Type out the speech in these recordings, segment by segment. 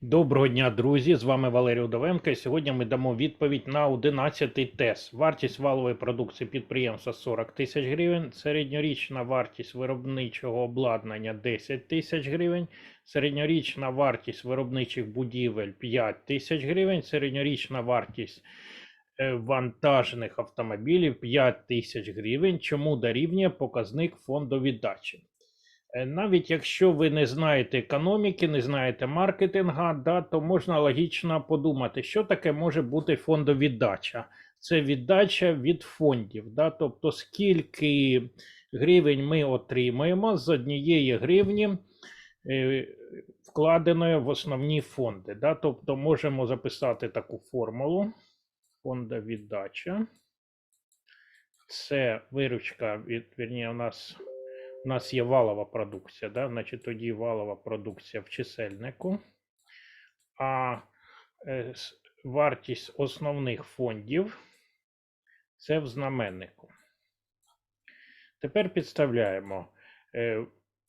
Доброго дня, друзі! З вами Валерій Удовенко. І сьогодні ми дамо відповідь на 11-й тест. Вартість валової продукції підприємства 40 тисяч гривень, середньорічна вартість виробничого обладнання 10 тисяч гривень, середньорічна вартість виробничих будівель 5 тисяч гривень, середньорічна вартість е, вантажних автомобілів 5 тисяч гривень. Чому дорівнює показник фонду віддачі? Е, Навіть якщо ви не знаєте економіки, не знаєте маркетинга, да, то можна логічно подумати, що таке може бути фондовіддача. Це віддача від фондів. Да, тобто, скільки гривень ми отримаємо з однієї гривні, е, вкладеної в основні фонди. Да, тобто можемо записати таку формулу. Фондовіддача. Це виручка від, вірні, у нас у нас є валова продукція, да? значить тоді валова продукція в чисельнику, а е, вартість основних фондів це в знаменнику. Тепер підставляємо. Е,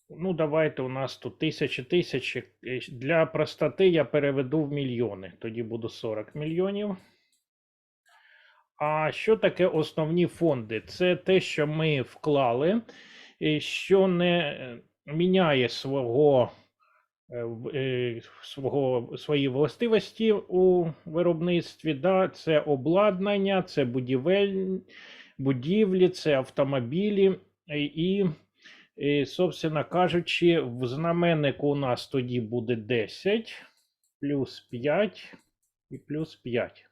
Ну, давайте у нас тут тисячі тисячі. Е, Для простоти я переведу в мільйони. Тоді буду 40 мільйонів. А що таке основні фонди? Це те, що ми вклали, що не е, міняє свого, е, е, свого, свої властивості у виробництві. Да? Це обладнання, це будівель, будівлі, це автомобілі. І, і, собственно кажучи, в знаменнику у нас тоді буде 10 плюс 5 і плюс 5.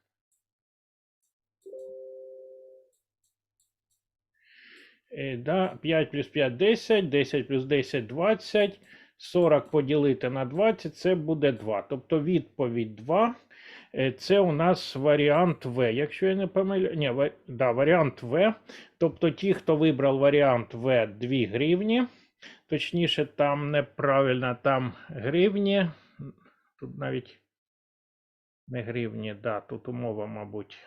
Да, 5 плюс 5 10, 10 плюс 10 20, 40 поділити на 20 це буде 2. Тобто відповідь 2. Е, Це у нас варіант В. Якщо я не помиляю, ні, ва- да, варіант В. Тобто ті, хто вибрав варіант В 2 гривні, точніше, там неправильно, там гривні. Тут навіть не гривні, да, тут умова, мабуть.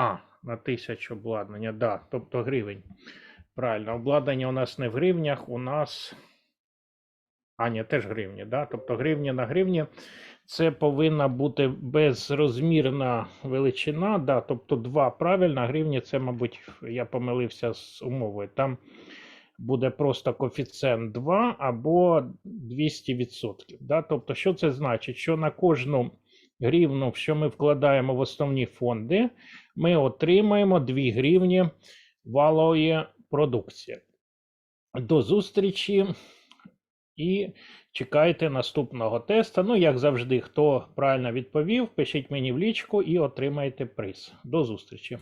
А, на тисячу обладнання, да, тобто гривень. Правильно, обладнання у нас не в гривнях, у нас. А, ні, теж гривні, да? Тобто гривні на гривні. Це повинна бути безрозмірна величина, да, тобто 2 правильно, гривні це, мабуть, я помилився з умовою. Там буде просто коефіцієнт 2 або 200%. Да? Тобто, що це значить? Що на кожну гривну, що ми вкладаємо в основні фонди, ми отримаємо 2 гривні валової продукції. До зустрічі і чекайте наступного теста. Ну, як завжди, хто правильно відповів, пишіть мені в лічку і отримайте приз. До зустрічі.